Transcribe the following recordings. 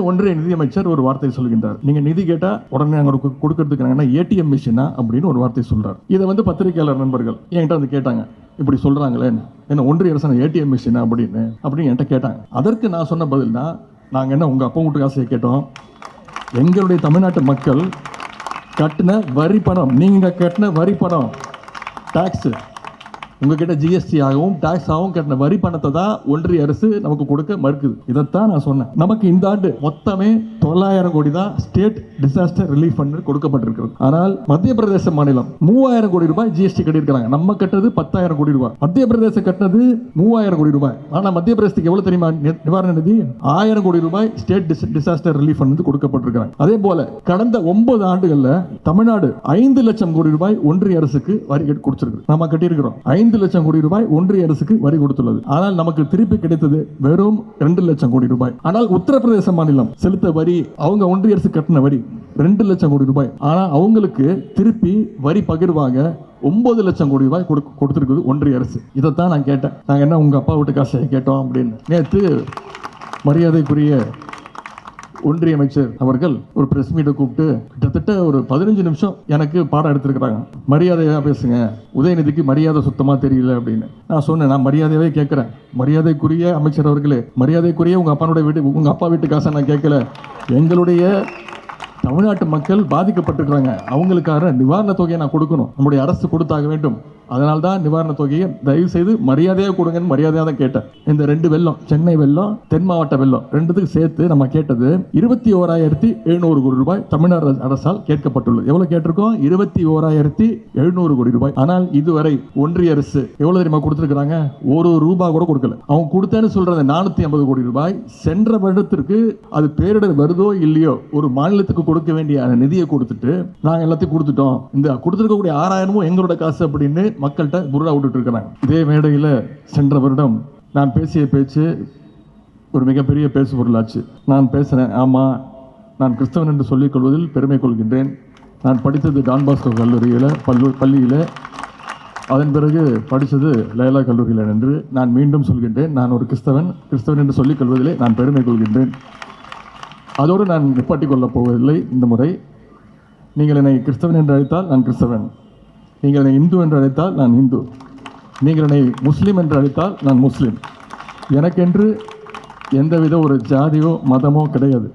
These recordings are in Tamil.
ஒன்றிய நிதியமைச்சர் ஒரு வார்த்தை சொல்கின்றார். நீங்க நிதி கேட்டா உடனே அங்க கொடுக்கறதுக்கு ஏடிஎம் மிஷினா அப்படின்னு ஒரு வார்த்தை சொல்றார். இதை வந்து பத்திரிகையாளர் நண்பர்கள் என்கிட்ட வந்து கேட்டாங்க. இப்படி சொல்றாங்களே என்ன? ஒன்றிய அரசாங்க ஏடிஎம் மிஷினா அப்படின்னு? அப்படின்னு என்கிட்ட கேட்டாங்க. அதற்கு நான் சொன்ன பதில் தான் நாங்க என்ன உங்க அப்பா வீட்டு காசையை கேட்டோம். எங்களுடைய தமிழ்நாட்டு மக்கள் கட்டின வரி பணம் நீங்க கட்டின வரி பணம் டாக்ஸ் உங்ககிட்ட ஜிஎஸ்டி ஆகவும் டாக்ஸ் ஆகவும் கட்டின வரி பணத்தை தான் ஒன்றிய அரசு நமக்கு கொடுக்க மறுக்குது. இதைத்தான் நான் சொன்னேன். நமக்கு இந்த ஆண்டு மொத்தமே தொள்ளாயிரம் கோடி தான் ஸ்டேட் டிசாஸ்டர் ரிலீஃப் ஃபண்ட் கொடுக்கப்பட்டிருக்கிறது. ஆனால் மத்திய பிரதேச மாநிலம் மூவாயிரம் கோடி ரூபாய் ஜிஎஸ்டி கட்டியிருக்காங்க நம்ம கட்டுறது பத்தாயிரம் கோடி ரூபாய். மத்திய பிரதேசம் கட்டினது மூவாயிரம் கோடி ரூபாய். ஆனால் மத்திய பிரதேசத்துக்கு எவ்வளவு தெரியுமா? நிவாரண நிதி? ஆயிரம் கோடி ரூபாய் ஸ்டேட் டிசாஸ்டர் ரிலீஃப் ஃபண்ட் வந்து கொடுக்கப்பட்டிருக்காங்க அதே போல கடந்த ஒன்பது ஆண்டுகளில் தமிழ்நாடு ஐந்து லட்சம் கோடி ரூபாய் ஒன்றிய அரசுக்கு வரி கட்டி கொடுத்திருக்கு நம்ம கட்டியிருக்கிறோம். ஐந்து லட்சம் கோடி ரூபாய் ஒன்றிய அரசுக்கு வரி கொடுத்துள்ளது. ஆனால் நமக்கு திருப்பி கிடைத்தது வெறும் ரெண்டு லட்சம் கோடி ரூபாய். ஆனால் உத்தரப்பிரதேச மாநிலம் செலுத்த வரி அவங்க ஒன்றிய அரசு கட்டின வரி ரெண்டு லட்சம் கோடி ரூபாய். ஆனால் அவங்களுக்கு திருப்பி வரி பகிர்வாக ஒன்பது லட்சம் கோடி ரூபாய் கொடுத்துருக்குது ஒன்றிய அரசு. இதைத்தான் நான் கேட்டேன். நாங்கள் என்ன உங்கள் அப்பா வீட்டு காசை கேட்டோம் அப்படின்னு. நேற்று மரியாதைக்குரிய ஒன்றிய அமைச்சர் அவர்கள் ஒரு பிரஸ் மீட்டை கூப்பிட்டு கிட்டத்தட்ட ஒரு பதினஞ்சு நிமிஷம் எனக்கு பாடம் எடுத்திருக்கிறாங்க. மரியாதையாக பேசுங்க. உதயநிதிக்கு மரியாதை சுத்தமாக தெரியல அப்படின்னு. நான் சொன்னேன் நான் மரியாதையாகவே கேட்குறேன். மரியாதைக்குரிய அமைச்சர் அவர்களே மரியாதைக்குரிய உங்கள் அப்பானுடைய வீட்டு உங்கள் அப்பா வீட்டு காசை நான் கேட்கல. எங்களுடைய தமிழ்நாட்டு மக்கள் பாதிக்கப்பட்டிருக்கிறாங்க. அவங்களுக்காக நிவாரண தொகையை நான் கொடுக்கணும். நம்முடைய அரசு கொடுத்தாக வேண்டும். அதனால தான் நிவாரண தொகையை தயவு செய்து மரியாதையாக கொடுங்கன்னு மரியாதையாக தான் கேட்டேன். இந்த ரெண்டு வெள்ளம் சென்னை வெள்ளம் தென் மாவட்ட வெள்ளம் ரெண்டுத்துக்கு சேர்த்து நம்ம கேட்டது இருபத்தி ஓராயிரத்தி எழுநூறு கோடி ரூபாய் தமிழ்நாடு அரசால் கேட்கப்பட்டுள்ளது. எவ்வளவு கேட்டிருக்கோம்? இருபத்தி ஓராயிரத்தி எழுநூறு கோடி ரூபாய். ஆனால் இதுவரை ஒன்றிய அரசு எவ்வளவு தெரியுமா கொடுத்துருக்குறாங்க? ஒரு ரூபா கூட கொடுக்கல. அவங்க கொடுத்தேன்னு சொல்றது நானூத்தி ஐம்பது கோடி ரூபாய். சென்ற வருடத்திற்கு அது பேரிடர் வருதோ இல்லையோ ஒரு மாநிலத்துக்கு கொடுக்க வேண்டிய நிதியை கொடுத்துட்டு நாங்கள் எல்லாத்தையும் கொடுத்துட்டோம். இந்த கொடுத்துருக்கக்கூடிய ஆறாயிரமும் எங்களோட காசு அப்படின்னு மக்கள்கிட்ட புருடா விட்டுட்டு இருக்கிறாங்க. இதே மேடையில் சென்ற வருடம் நான் பேசிய பேச்சு ஒரு மிகப்பெரிய பேசு பொருளாச்சு நான் பேசுகிறேன் ஆமாம் நான் கிறிஸ்தவன் என்று சொல்லிக் கொள்வதில் பெருமை கொள்கின்றேன். நான் படித்தது டான்பாஸ்கோ கல்லூரியில் பல்லு பள்ளியில். அதன் பிறகு படித்தது லைலா கல்லூரியில் என்று நான் மீண்டும் சொல்கின்றேன் நான் ஒரு கிறிஸ்தவன் கிறிஸ்தவன் என்று சொல்லிக் கொள்வதிலே நான் பெருமை கொள்கின்றேன். அதோடு நான் நிப்பாட்டிக் கொள்ளப் போவதில்லை இந்த முறை. நீங்கள் என்னை கிறிஸ்தவன் என்று அழைத்தால் நான் கிறிஸ்தவன். நீங்கள் என்னை இந்து என்று அழைத்தால் நான் இந்து. நீங்கள் என்னை முஸ்லீம் என்று அழைத்தால் நான் முஸ்லீம். எனக்கென்று எந்தவித ஒரு ஜாதியோ மதமோ கிடையாது.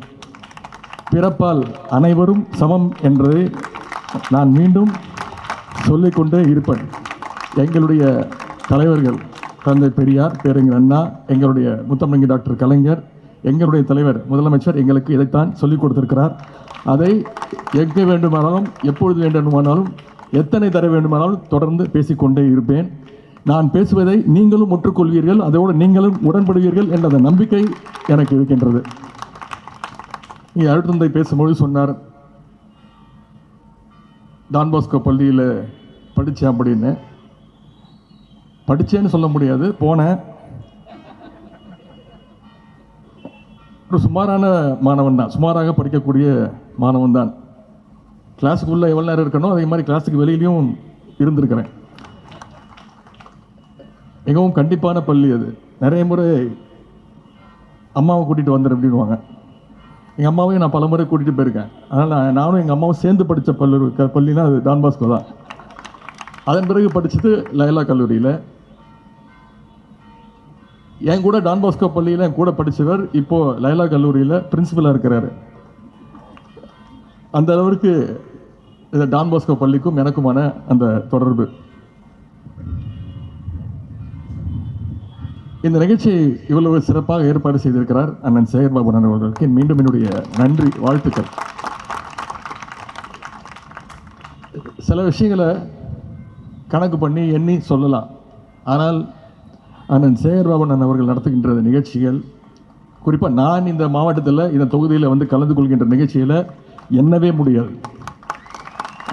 பிறப்பால் அனைவரும் சமம் என்பதை நான் மீண்டும் சொல்லிக்கொண்டே இருப்பேன். எங்களுடைய தலைவர்கள் தந்தை பெரியார் பேரறிஞர் அண்ணா எங்களுடைய முத்தமிழங்க டாக்டர் கலைஞர் எங்களுடைய தலைவர் முதலமைச்சர் எங்களுக்கு இதைத்தான் சொல்லிக் கொடுத்திருக்கிறார். அதை எங்கே வேண்டுமானாலும் எப்பொழுது வேண்டுமானாலும் எத்தனை தர வேண்டுமானாலும் தொடர்ந்து பேசிக்கொண்டே இருப்பேன். நான் பேசுவதை நீங்களும் ஒற்றுக்கொள்வீர்கள் அதோடு நீங்களும் உடன்படுவீர்கள் என்ற நம்பிக்கை எனக்கு இருக்கின்றது. இங்கே அழுத்தந்தை பேசும்போது சொன்னார் டான்பாஸ்கோ பள்ளியில் படித்தேன் அப்படின்னு. படித்தேன்னு சொல்ல முடியாது போனேன். ஒரு சுமாரான மாணவன் தான். சுமாராக படிக்கக்கூடிய மாணவன் தான். கிளாஸுக்குள்ளே எவ்வளோ நேரம் இருக்கணும் அதே மாதிரி கிளாஸுக்கு வெளியிலையும் இருந்திருக்கிறேன். மிகவும் கண்டிப்பான பள்ளி அது. நிறைய முறை அம்மாவை கூட்டிகிட்டு வந்துடு அப்படின்வாங்க எங்கள் அம்மாவையும் நான் பல முறை கூட்டிகிட்டு போயிருக்கேன். அதனால் நானும் எங்கள் அம்மாவும் சேர்ந்து படித்த பள்ளி க- பள்ளினா அது டான்பாஸ்கோ தான். அதன் பிறகு படித்தது லயலா கல்லூரியில். என் கூட டான் பாஸ்கோ பள்ளியில் என் கூட படித்தவர் இப்போது லைலா கல்லூரியில் பிரின்சிபலாக இருக்கிறாரு. அந்த அளவிற்கு இந்த டான் பாஸ்கோ பள்ளிக்கும் எனக்குமான அந்த தொடர்பு. இந்த நிகழ்ச்சியை இவ்வளவு சிறப்பாக ஏற்பாடு செய்திருக்கிறார் அண்ணன் சேகர்பாபு அண்ணன் அவர்களுக்கு மீண்டும் என்னுடைய நன்றி வாழ்த்துக்கள். சில விஷயங்களை கணக்கு பண்ணி எண்ணி சொல்லலாம். ஆனால் அண்ணன் சேகர்பாபு அவர்கள் நடத்துகின்ற நிகழ்ச்சிகள். குறிப்பாக நான் இந்த மாவட்டத்தில் இந்த தொகுதியில் வந்து கலந்து கொள்கின்ற நிகழ்ச்சியில் எண்ணவே முடியாது.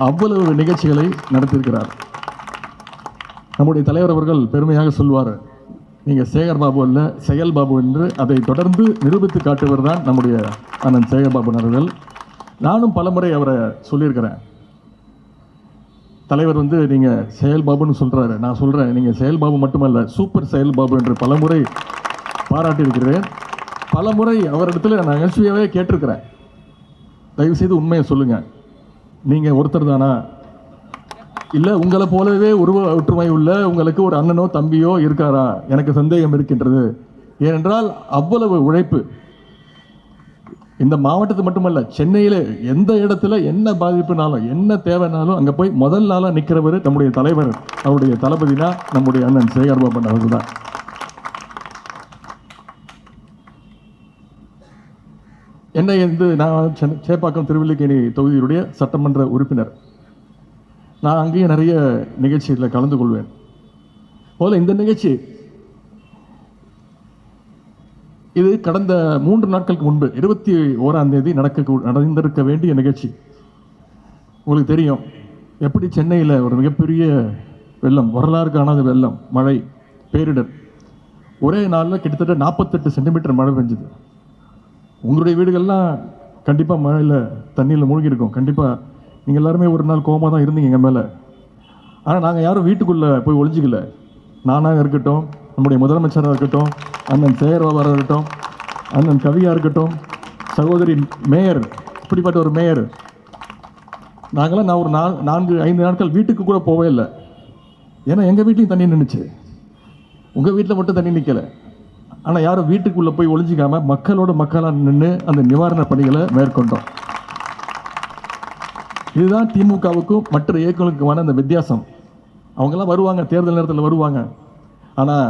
அவ்வளவு நிகழ்ச்சிகளை நடத்தியிருக்கிறார். நம்முடைய தலைவர் அவர்கள் பெருமையாக சொல்வார் நீங்கள் சேகர் பாபு அல்ல செயல் பாபு என்று. அதை தொடர்ந்து நிரூபித்து காட்டுவர் தான் நம்முடைய அண்ணன் சேகர் பாபு அவர்கள். நானும் பலமுறை அவரை சொல்லியிருக்கிறேன். தலைவர் வந்து நீங்கள் செயல்பாபுன்னு சொல்கிறாரு நான் சொல்கிறேன் நீங்கள் செயல்பாபு மட்டுமல்ல சூப்பர் செயல்பாபு என்று பலமுறை பாராட்டியிருக்கிறேன். பலமுறை அவரிடத்தில் அவரிடத்துல நான் நகைச்சுவையாகவே கேட்டிருக்கிறேன். தயவு செய்து உண்மையை சொல்லுங்கள் நீங்கள் ஒருத்தர் தானா? இல்லை உங்களை போலவே உருவ ஒற்றுமை உள்ள உங்களுக்கு ஒரு அண்ணனோ தம்பியோ இருக்காரா? எனக்கு சந்தேகம் இருக்கின்றது. ஏனென்றால் அவ்வளவு உழைப்பு இந்த மாவட்டத்து மட்டுமல்ல சென்னையில் எந்த இடத்துல என்ன பாதிப்புனாலும் என்ன தேவைனாலும் அங்கே போய் முதல் நாளாக நிற்கிறவர் நம்முடைய தலைவர் அவருடைய தளபதினா நம்முடைய அண்ணன் சேகர் பாபன் அவர்கள் தான் என்னை வந்து நான் சென் சேப்பாக்கம் திருவல்லிக்கேணி தொகுதியுடைய சட்டமன்ற உறுப்பினர். நான் அங்கேயும் நிறைய நிகழ்ச்சிகளில் கலந்து கொள்வேன். போல இந்த நிகழ்ச்சி இது கடந்த மூன்று நாட்களுக்கு முன்பு இருபத்தி ஓராம் தேதி நடக்க நடந்திருக்க வேண்டிய நிகழ்ச்சி. உங்களுக்கு தெரியும் எப்படி சென்னையில் ஒரு மிகப்பெரிய வெள்ளம் வரலாறு காணாத வெள்ளம் மழை பேரிடர். ஒரே நாளில் கிட்டத்தட்ட நாற்பத்தெட்டு சென்டிமீட்டர் மழை பெஞ்சுது. உங்களுடைய வீடுகள்லாம் கண்டிப்பாக மழையில் தண்ணியில் மூழ்கியிருக்கும். கண்டிப்பாக நீங்கள் எல்லாருமே ஒரு நாள் கோமாக தான் இருந்தீங்க எங்கள் மேலே. ஆனால் நாங்கள் யாரும் வீட்டுக்குள்ளே போய் ஒழிஞ்சிக்கல நானாக இருக்கட்டும் நம்முடைய முதலமைச்சராக இருக்கட்டும் அண்ணன் சேகர்பாபாராக இருக்கட்டும் அண்ணன் கவியாக இருக்கட்டும் சகோதரி மேயர் இப்படிப்பட்ட ஒரு மேயர். நாங்களாம் நான் ஒரு நா நான்கு ஐந்து நாட்கள் வீட்டுக்கு கூட போவே இல்லை. ஏன்னா எங்கள் வீட்லேயும் தண்ணி நின்றுச்சு உங்கள் வீட்டில் மட்டும் தண்ணி நிற்கலை ஆனால் யாரும் வீட்டுக்குள்ளே போய் ஒழிஞ்சிக்காமல் மக்களோட மக்களாக நின்று அந்த நிவாரணப் பணிகளை மேற்கொண்டோம். இதுதான் திமுகவுக்கும் மற்ற இயக்கங்களுக்குமான அந்த வித்தியாசம். அவங்கெல்லாம் வருவாங்க தேர்தல் நேரத்தில் வருவாங்க. ஆனால்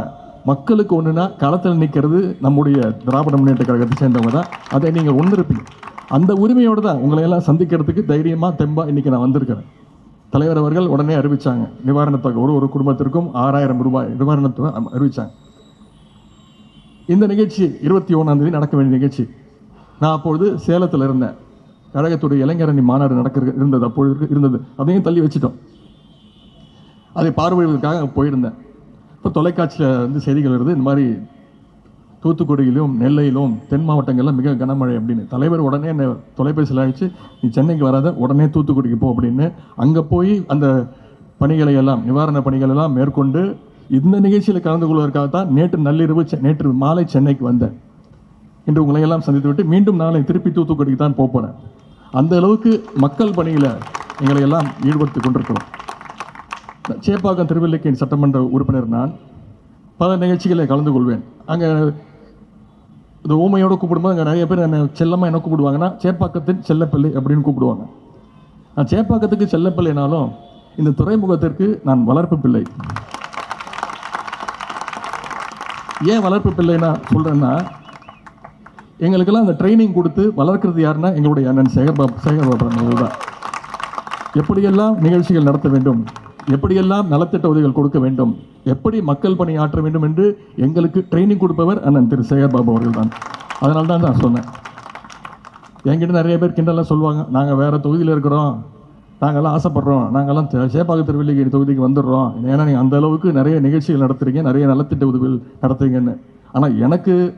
மக்களுக்கு ஒன்றுனா களத்தில் நிற்கிறது நம்முடைய திராவிட முன்னேற்ற கழகத்தை சேர்ந்தவங்க தான். அதை நீங்கள் உணர்ப்பீங்க. அந்த உரிமையோடு தான் உங்களை எல்லாம் சந்திக்கிறதுக்கு தைரியமாக தெம்பாக இன்றைக்கி நான் வந்திருக்கிறேன். தலைவர் அவர்கள் உடனே அறிவித்தாங்க நிவாரணத்தொகை ஒரு ஒரு குடும்பத்திற்கும் ஆறாயிரம் ரூபாய் நிவாரணத்தொகை அறிவித்தாங்க இந்த நிகழ்ச்சி இருபத்தி ஒன்றாந்தேதி நடக்க வேண்டிய நிகழ்ச்சி. நான் அப்பொழுது சேலத்தில் இருந்தேன். கழகத்துடைய இளைஞரணி மாநாடு நடக்கிற இருந்தது அப்பொழுது இருந்தது. அதையும் தள்ளி வச்சுட்டோம். அதை பார்வையிடுவதற்காக போயிருந்தேன். இப்போ தொலைக்காட்சியில் வந்து செய்திகள் வருது. இந்த மாதிரி தூத்துக்குடியிலும் நெல்லையிலும் தென் மாவட்டங்களில் மிக கனமழை அப்படின்னு. தலைவர் உடனே என்னை தொலைபேசியில் அழைச்சி நீ சென்னைக்கு வராத உடனே தூத்துக்குடிக்கு போ அப்படின்னு. அங்கே போய் அந்த பணிகளை எல்லாம் நிவாரண பணிகள் எல்லாம் மேற்கொண்டு இந்த நிகழ்ச்சியில் கலந்து கொள்வதற்காக தான் நேற்று நள்ளிரவு செ- நேற்று மாலை சென்னைக்கு வந்தேன். இன்று உங்களை எல்லாம் சந்தித்து விட்டு மீண்டும் நாளை திருப்பி தூத்துக்குடிக்கு தான் போகிறேன் அந்த அளவுக்கு மக்கள் பணியில் எங்களை எல்லாம் ஈடுபடுத்தி கொண்டிருக்கிறோம். சேப்பாக்கம் திருவல்லிக்கேணி சட்டமன்ற உறுப்பினர் நான் பல நிகழ்ச்சிகளை கலந்து கொள்வேன். அங்கே இந்த ஊமையோடு கூப்பிடும்போது அங்கே நிறைய பேர் என்ன செல்லம்மா என்ன கூப்பிடுவாங்கன்னா சேப்பாக்கத்தின் செல்லப்பிள்ளை அப்படின்னு கூப்பிடுவாங்க. நான் சேப்பாக்கத்துக்கு செல்லப்பிள்ளைனாலும் இந்த துறைமுகத்திற்கு நான் வளர்ப்பு பிள்ளை. ஏன் வளர்ப்பு பிள்ளைன்னா சொல்கிறேன்னா எங்களுக்கெல்லாம் அந்த ட்ரைனிங் கொடுத்து வளர்க்குறது யாருன்னா எங்களுடைய அண்ணன் சேகர்பாபு சேகர்பாபு அவர்கள் தான். எப்படியெல்லாம் நிகழ்ச்சிகள் நடத்த வேண்டும் எப்படியெல்லாம் நலத்திட்ட உதவிகள் கொடுக்க வேண்டும்? எப்படி மக்கள் பணி ஆற்ற வேண்டும் என்று எங்களுக்கு ட்ரைனிங் கொடுப்பவர் அண்ணன் திரு சேகர்பாபு அவர்கள் தான் அதனால தான் நான் சொன்னேன். என்கிட்ட நிறைய பேர் கிண்டலாம் சொல்லுவாங்க. நாங்கள் வேறு தொகுதியில் இருக்கிறோம். நாங்கள்லாம் ஆசைப்பட்றோம். நாங்கள்லாம் சே- சேப்பாக்க தொகுதிக்கு வந்துடுறோம். ஏன்னா நீங்கள் அந்த அளவுக்கு நிறைய நிகழ்ச்சிகள் நடத்துறீங்க. நிறைய நலத்திட்ட உதவிகள் நடத்துறீங்கன்னு. ஆனால் எனக்கு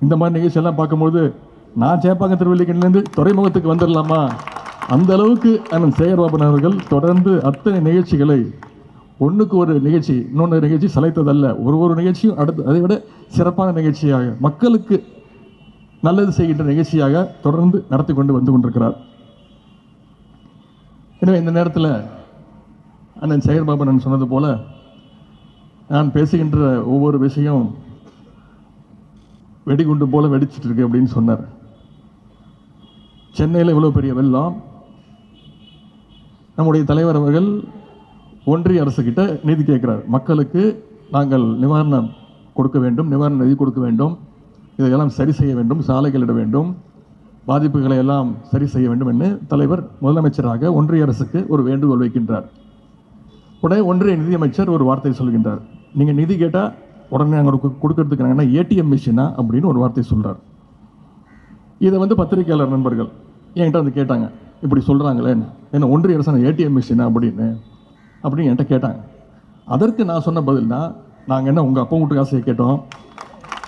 இந்த மாதிரி நிகழ்ச்சியெல்லாம் பார்க்கும்போது நான் சேப்பாக்க திருவல்லிக்கேணிலேருந்து துறைமுகத்துக்கு வந்துடலாமா? அந்த அளவுக்கு அண்ணன் சேகர்பாபன் அவர்கள் தொடர்ந்து அத்தனை நிகழ்ச்சிகளை ஒன்றுக்கு ஒரு நிகழ்ச்சி இன்னொன்று நிகழ்ச்சி சலைத்ததல்ல ஒரு ஒரு நிகழ்ச்சியும் அடுத்து அதை விட சிறப்பான நிகழ்ச்சியாக மக்களுக்கு நல்லது செய்கின்ற நிகழ்ச்சியாக தொடர்ந்து நடத்தி கொண்டு வந்து கொண்டிருக்கிறார். எனவே இந்த நேரத்தில் அண்ணன் சேகர்பாபன் சொன்னது போல நான் பேசுகின்ற ஒவ்வொரு விஷயம் வெடிகுண்டு போல வெடிச்சிட்டு இருக்கு அப்படின்னு சொன்னார். சென்னையில் இவ்வளோ பெரிய வெள்ளம் நம்முடைய தலைவர் அவர்கள் ஒன்றிய அரசுக்கிட்ட நிதி கேட்கிறார். மக்களுக்கு நாங்கள் நிவாரணம் கொடுக்க வேண்டும் நிவாரண நிதி கொடுக்க வேண்டும். இதையெல்லாம் சரி செய்ய வேண்டும் சாலைகள் இட வேண்டும். பாதிப்புகளை எல்லாம் சரி செய்ய வேண்டும் என்று தலைவர் முதலமைச்சராக ஒன்றிய அரசுக்கு ஒரு வேண்டுகோள் வைக்கின்றார். உடனே ஒன்றிய நிதியமைச்சர் ஒரு வார்த்தை சொல்கின்றார். நீங்கள் நிதி கேட்டால் உடனே நாங்கள் கொடுக்கறதுக்கு நாங்கள் ஏடிஎம் மிஷினா அப்படின்னு ஒரு வார்த்தை சொல்கிறார் இதை வந்து பத்திரிகையாளர் நண்பர்கள் என்கிட்ட வந்து கேட்டாங்க. இப்படி சொல்கிறாங்களே என்ன ஒன்றிய அரசாங்க ஏடிஎம் மிஷினா அப்படின்னு அப்படின்னு என்கிட்ட கேட்டாங்க. அதற்கு நான் சொன்ன பதில்னா நாங்கள் என்ன உங்கள் அப்பா வீட்டு காசையை கேட்டோம்.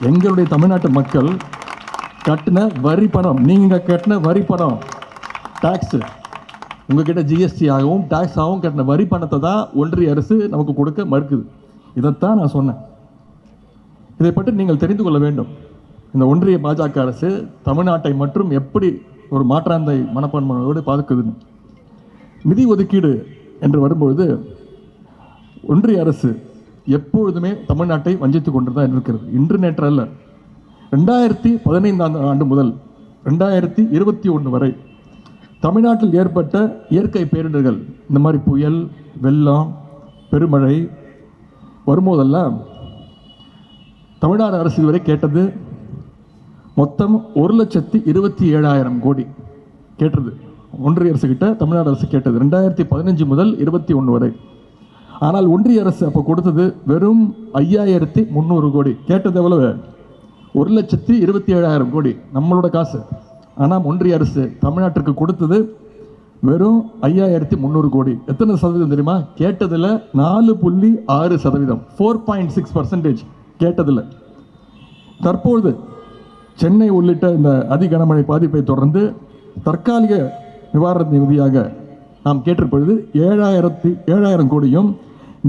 எங்களுடைய தமிழ்நாட்டு மக்கள் கட்டின வரி பணம் நீங்கள் கட்டின வரி பணம் டேக்ஸு உங்ககிட்ட ஜிஎஸ்டி ஆகவும் டேக்ஸ் ஆகவும் கட்டின வரி பணத்தை தான் ஒன்றிய அரசு நமக்கு கொடுக்க மறுக்குது. இதைத்தான் நான் சொன்னேன். இதை பற்றி நீங்கள் தெரிந்து கொள்ள வேண்டும். இந்த ஒன்றிய பாஜக அரசு தமிழ்நாட்டை மற்றும் எப்படி ஒரு மாற்றாந்தை மனப்பான்மையோடு பாதுக்குது நிதி ஒதுக்கீடு என்று வரும்பொழுது ஒன்றிய அரசு எப்பொழுதுமே தமிழ்நாட்டை வஞ்சித்து கொண்டு தான் இருக்கிறது. இன்று நேற்று அல்ல ரெண்டாயிரத்தி பதினைந்தாம் ஆண்டு முதல் ரெண்டாயிரத்தி இருபத்தி ஒன்று வரை தமிழ்நாட்டில் ஏற்பட்ட இயற்கை பேரிடர்கள் இந்த மாதிரி புயல் வெள்ளம் பெருமழை வரும்போதெல்லாம் தமிழ்நாடு அரசு இதுவரை கேட்டது மொத்தம் ஒரு லட்சத்தி இருபத்தி ஏழாயிரம் கோடி. கேட்டது. ஒன்றிய அரசு கிட்ட தமிழ்நாடு அரசு கேட்டது. ரெண்டாயிரத்தி பதினஞ்சு முதல் இருபத்தி ஒன்று வரை. ஆனால் ஒன்றிய அரசு அப்போ கொடுத்தது வெறும் ஐயாயிரத்தி முந்நூறு கோடி. கேட்டது எவ்வளவு? ஒரு லட்சத்தி இருபத்தி ஏழாயிரம் கோடி. நம்மளோட காசு. ஆனால் ஒன்றிய அரசு தமிழ்நாட்டிற்கு கொடுத்தது வெறும் ஐயாயிரத்தி முந்நூறு கோடி. எத்தனை சதவீதம் தெரியுமா? கேட்டதில் நாலு புள்ளி ஆறு சதவீதம். ஃபோர் பாயிண்ட் சிக்ஸ் பர்சன்டேஜ் கேட்டதில் தற்பொழுது சென்னை உள்ளிட்ட இந்த அதி கனமழை பாதிப்பை தொடர்ந்து தற்காலிக நிவாரண நிதியாக நாம் கேட்டிருப்பது ஏழாயிரத்தி ஏழாயிரம் கோடியும்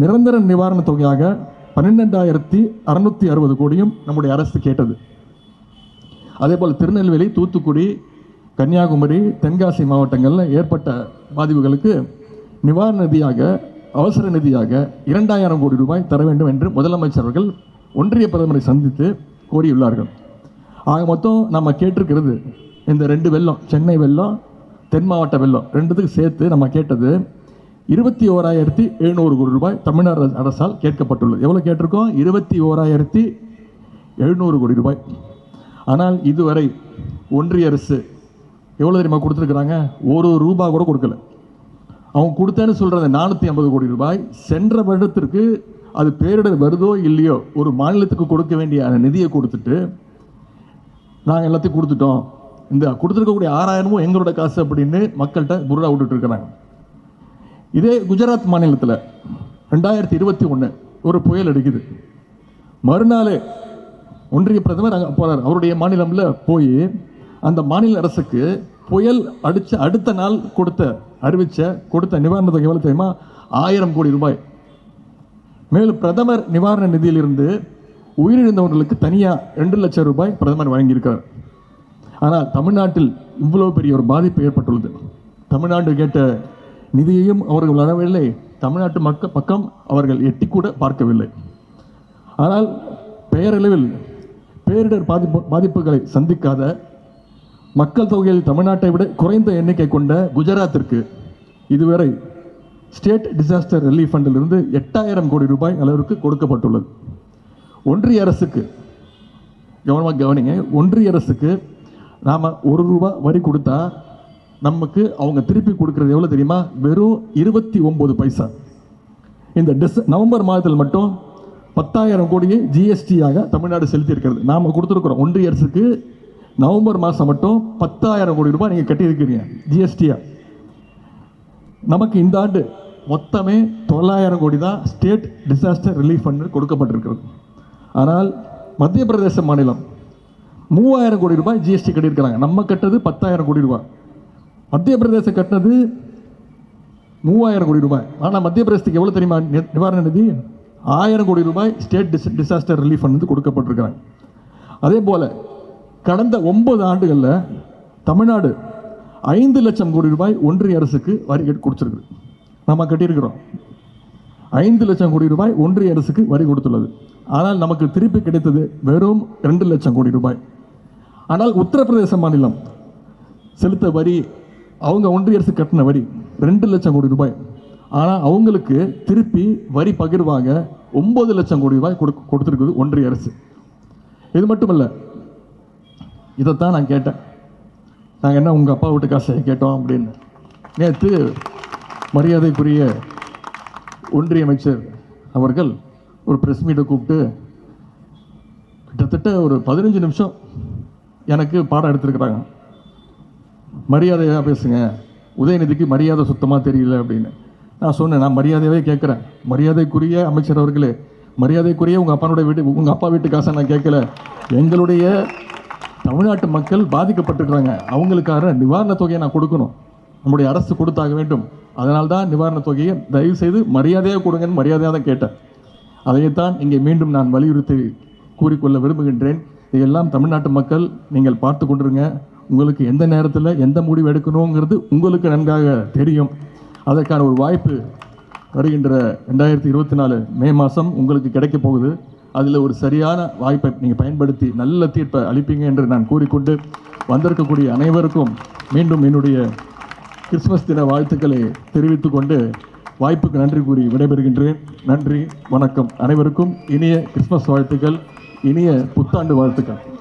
நிரந்தர நிவாரணத் தொகையாக பன்னிரெண்டாயிரத்தி அறுநூத்தி அறுபது கோடியும் நம்முடைய அரசு கேட்டது. அதேபோல் திருநெல்வேலி தூத்துக்குடி கன்னியாகுமரி தென்காசி மாவட்டங்களில் ஏற்பட்ட பாதிப்புகளுக்கு நிவாரண நிதியாக அவசர நிதியாக இரண்டாயிரம் கோடி ரூபாய் தர வேண்டும் என்று முதலமைச்சர் அவர்கள் ஒன்றிய பிரதமரை சந்தித்து கோரியுள்ளார்கள். ஆக மொத்தம் நம்ம கேட்டிருக்கிறது இந்த ரெண்டு வெள்ளம் சென்னை வெள்ளம் தென் மாவட்ட வெள்ளம் ரெண்டுத்துக்கும் சேர்த்து நம்ம கேட்டது இருபத்தி ஓராயிரத்தி எழுநூறு கோடி ரூபாய் தமிழ்நாடு அரசால் கேட்கப்பட்டுள்ளது. எவ்வளோ கேட்டிருக்கோம்? இருபத்தி ஓராயிரத்தி எழுநூறு கோடி ரூபாய். ஆனால் இதுவரை ஒன்றிய அரசு எவ்வளோ தெரியுமா கொடுத்துருக்குறாங்க? ஒரு ரூபா கூட கொடுக்கல. அவங்க கொடுத்தேன்னு சொல்கிறது நானூற்றி ஐம்பது கோடி ரூபாய். சென்ற வருடத்திற்கு அது பேரிடர் வருதோ இல்லையோ ஒரு மாநிலத்துக்கு கொடுக்க வேண்டிய நிதியை கொடுத்துட்டு நாங்கள் எல்லாத்தையும் கொடுத்துட்டோம். இந்த கொடுத்துருக்கக்கூடிய ஆறாயிரமும் எங்களோட காசு அப்படின்னு மக்கள்கிட்ட புருடா விட்டுட்டு இருக்கிறாங்க. இதே குஜராத் மாநிலத்தில் ரெண்டாயிரத்தி இருபத்தி ஒன்று ஒரு புயல் அடிக்குது. மறுநாள் ஒன்றிய பிரதமர் அங்கே போகிறார் அவருடைய மாநிலமில் போய் அந்த மாநில அரசுக்கு புயல் அடித்த அடுத்த நாள் கொடுத்த அறிவித்த கொடுத்த நிவாரண தொகை எவ்வளோ தெரியுமா? ஆயிரம் கோடி ரூபாய். மேலும் பிரதமர் நிவாரண நிதியிலிருந்து உயிரிழந்தவர்களுக்கு தனியாக ரெண்டு லட்சம் ரூபாய் பிரதமர் வழங்கியிருக்கார். ஆனால் தமிழ்நாட்டில் இவ்வளோ பெரிய ஒரு பாதிப்பு ஏற்பட்டுள்ளது. தமிழ்நாடு கேட்ட நிதியையும் அவர்கள் வரவில்லை. தமிழ்நாட்டு மக்க பக்கம் அவர்கள் எட்டி கூட பார்க்கவில்லை. ஆனால் பெயரளவில் பேரிடர் பாதிப்பு பாதிப்புகளை சந்திக்காத மக்கள் தொகையில் தமிழ்நாட்டை விட குறைந்த எண்ணிக்கை கொண்ட குஜராத்திற்கு இதுவரை ஸ்டேட் டிசாஸ்டர் ரிலீஃப் ஃபண்டிலிருந்து எட்டாயிரம் கோடி ரூபாய் அளவிற்கு கொடுக்கப்பட்டுள்ளது. ஒன்றிய அரசுக்கு கவனமாக கவனிங்க ஒன்றிய அரசுக்கு நாம் ஒரு ரூபா வரி கொடுத்தா நமக்கு அவங்க திருப்பி கொடுக்கறது எவ்வளோ தெரியுமா? வெறும் இருபத்தி ஒம்பது பைசா. இந்த டிஸ் நவம்பர் மாதத்தில் மட்டும் பத்தாயிரம் கோடியை ஜிஎஸ்டியாக தமிழ்நாடு செலுத்தியிருக்கிறது. நாம் கொடுத்துருக்குறோம். ஒன்றிய அரசுக்கு நவம்பர் மாதம் மட்டும் பத்தாயிரம் கோடி ரூபாய் நீங்கள் கட்டியிருக்கிறீங்க ஜிஎஸ்டியாக நமக்கு இந்த ஆண்டு மொத்தமே தொள்ளாயிரம் கோடி தான் ஸ்டேட் டிசாஸ்டர் ரிலீஃப் ஃபண்டு கொடுக்கப்பட்டிருக்கிறது. ஆனால் மத்திய பிரதேச மாநிலம் மூவாயிரம் கோடி ரூபாய் ஜிஎஸ்டி கட்டியிருக்கிறாங்க. நம்ம கட்டது பத்தாயிரம் கோடி ரூபாய். மத்திய பிரதேசம் கட்டினது மூவாயிரம் கோடி ரூபாய். ஆனால் மத்திய பிரதேசத்துக்கு எவ்வளோ தெரியுமா? நி- நிவாரண நிதி? ஆயிரம் கோடி ரூபாய் ஸ்டேட் டிஸ் டிசாஸ்டர் ரிலீஃப் வந்து கொடுக்கப்பட்டிருக்கிறாங்க. அதே போல் கடந்த ஒன்பது ஆண்டுகளில் தமிழ்நாடு ஐந்து லட்சம் கோடி ரூபாய் ஒன்றிய அரசுக்கு வரி கட்டி கொடுத்துருக்கு. நம்ம கட்டியிருக்கிறோம். ஐந்து லட்சம் கோடி ரூபாய் ஒன்றிய அரசுக்கு வரி கொடுத்துள்ளது. ஆனால் நமக்கு திருப்பி கிடைத்தது வெறும் ரெண்டு லட்சம் கோடி ரூபாய். ஆனால் உத்தரப்பிரதேச மாநிலம் செலுத்த வரி அவங்க ஒன்றிய அரசு கட்டின வரி ரெண்டு லட்சம் கோடி ரூபாய். ஆனால் அவங்களுக்கு திருப்பி வரி பகிர்வாக ஒன்பது லட்சம் கோடி ரூபாய் கொடு கொடுத்துருக்குது ஒன்றிய அரசு. இது மட்டுமல்ல இதைத்தான் நான் கேட்டேன். நாங்கள் என்ன உங்கள் அப்பா வீட்டு காசை கேட்டோம் அப்படின்னு. நேற்று மரியாதைக்குரிய ஒன்றிய அமைச்சர் அவர்கள் ஒரு ப்ரெஸ் மீட்டை கூப்பிட்டு கிட்டத்தட்ட ஒரு பதினஞ்சு நிமிஷம் எனக்கு பாடம் எடுத்திருக்கிறாங்க. மரியாதையாக பேசுங்க. உதயநிதிக்கு மரியாதை சுத்தமாக தெரியல அப்படின்னு. நான் சொன்னேன் நான் மரியாதையாகவே கேட்குறேன். மரியாதைக்குரிய அமைச்சர் அவர்களே மரியாதைக்குரிய உங்கள் அப்பானுடைய வீட்டு உங்கள் அப்பா வீட்டு காசை நான் கேட்கல. எங்களுடைய தமிழ்நாட்டு மக்கள் பாதிக்கப்பட்டிருக்கிறாங்க. அவங்களுக்காக நிவாரணத் தொகையை நான் கொடுக்கணும். நம்முடைய அரசு கொடுத்தாக வேண்டும். அதனால் தான் நிவாரணத் தொகையை தயவு செய்து மரியாதையாக கொடுங்கன்னு மரியாதையாக தான் கேட்டேன். அதையைத்தான் இங்கே மீண்டும் நான் வலியுறுத்தி கூறிக்கொள்ள விரும்புகின்றேன். இதையெல்லாம் தமிழ்நாட்டு மக்கள் நீங்கள் பார்த்து கொண்டிருங்க. உங்களுக்கு எந்த நேரத்தில் எந்த முடிவு எடுக்கணுங்கிறது உங்களுக்கு நன்றாக தெரியும். அதற்கான ஒரு வாய்ப்பு வருகின்ற ரெண்டாயிரத்தி இருபத்தி நாலு மே மாதம் உங்களுக்கு கிடைக்க போகுது. அதில் ஒரு சரியான வாய்ப்பை நீங்கள் பயன்படுத்தி நல்ல தீர்ப்பை அளிப்பீங்க என்று நான் கூறிக்கொண்டு வந்திருக்கக்கூடிய அனைவருக்கும் மீண்டும் என்னுடைய கிறிஸ்மஸ் தின வாழ்த்துக்களை தெரிவித்துக் கொண்டு வாய்ப்புக்கு நன்றி கூறி விடைபெறுகின்றேன். நன்றி வணக்கம் அனைவருக்கும். இனிய கிறிஸ்மஸ் வாழ்த்துக்கள் இனிய புத்தாண்டு வாழ்த்துக்கள்.